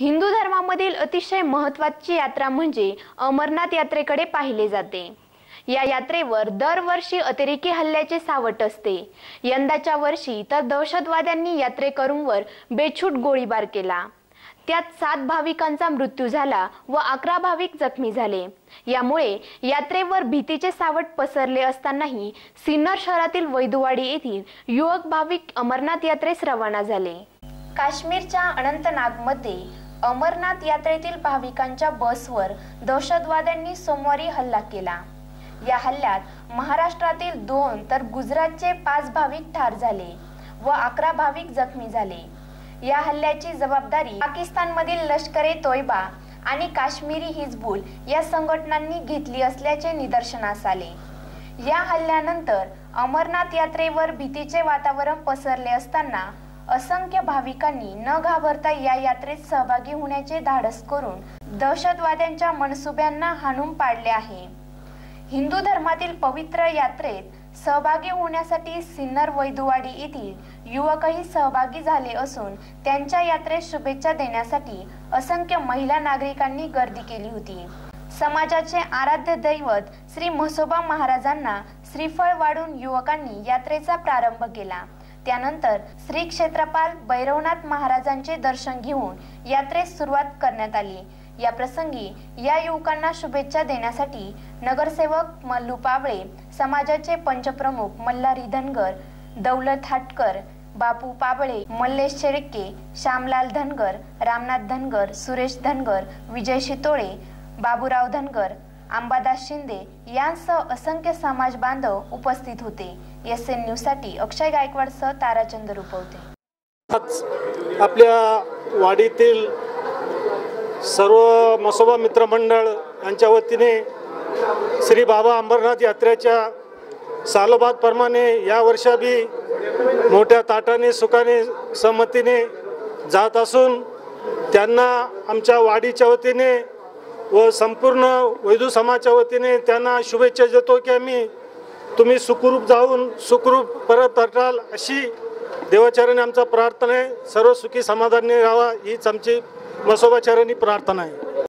हिंदू धर्मामधील अतिशय महत्वाची यात्रा म्हणजे अमरनाथ यात्रेकडे पाहिले जाते. या यात्रेवर दरवर्षी अतिरेकी हल्ल्याचे सावट असते. यंदाच्या वर्षी तर दहशतवाद्यांनी यात्रेकरूंवर बेछूट गोळीबार केला. त्यात सात भाविकांचा मृत्यू झाला व अकरा भाविक जखमी झाले. यामुळे यात्रेवर भीतीचे सावट पसरले असतानाही सिन्नर शहरातील वैदुवाडी येथील युवक भाविक अमरनाथ यात्रेस रवाना झाले. काश्मीरच्या अनंतनागमध्ये अमरनाथ यात्रेतील भाविकांच्या बसवर दहशतवाद्यांनी सोमवारी हल्ला केला. या हल्ल्यात महाराष्ट्रातील दोन तर गुजरातचे पाच भाविक ठार झाले व अकरा भाविक जखमी झाले. या हल्ल्याची जबाबदारी पाकिस्तानमधील लष्कर ए तोयबा आणि काश्मीरी हिजबुल या संघटनांनी घेतली असल्याचे निदर्शनास आले. या हल्ल्यानंतर अमरनाथ यात्रेवर भीतीचे वातावरण पसरले असताना असंख्य भाविकांनी न घाबरता या यात्रेत सहभागी होण्याचे धाडस करून दहशतवाद्यांच्या मनसुब्यांना हाणून पाडले आहे. हिंदू धर्मातील पवित्र यात्रेत सहभागी होण्यासाठी सिन्नर वैदुवाडी येथील युवकही सहभागी झाले असून त्यांच्या यात्रेत शुभेच्छा देण्यासाठी असंख्य महिला नागरिकांनी गर्दी केली होती. समाजाचे आराध्य दैवत श्री म्हसोबा महाराजांना श्रीफळ वाढून युवकांनी यात्रेचा प्रारंभ केला. त्यानंतर श्री क्षेत्रपाल भैरवनाथ महाराजांचे दर्शन घेऊन यात्रेस सुरुवात करण्यात आली. या प्रसंगी या युवकांना शुभेच्छा देण्यासाठी नगरसेवक मल्लू पावळे समाजाचे पंचप्रमुख मल्हारी धनगर दौलत हाटकर बापू पाबळे मल्लेश शेळके श्यामलाल धनगर रामनाथ धनगर सुरेश धनगर विजय शितोळे बाबूराव धनगर अंबादास शिंदे यांसह असंख्य समाज बांधव उपस्थित होते. एस एन न्यूजसाठी अक्षय गायकवाडसह ताराचंद रुपवते. आज आपल्या वाडीतील सर्व मसोबा मित्रमंडळ यांच्या वतीने श्री बाबा अंबरनाथ यात्रेच्या सालोबादप्रमाणे या वर्षा बी मोठ्या ताटाने सुखाने सहमतीने जात असून त्यांना आमच्या वाडीच्या वतीने व संपूर्ण वैदू समाजाच्या वतीने त्यांना शुभेच्छा देतो की आम्ही तुम्ही सुखरूप जाऊन सुखरूप परत अटाल अशी देवाचार्याने आमचा प्रार्थना आहे. सर्व सुखी समाधानी राहावा हीच आमची मसोबाचरणी प्रार्थना आहे.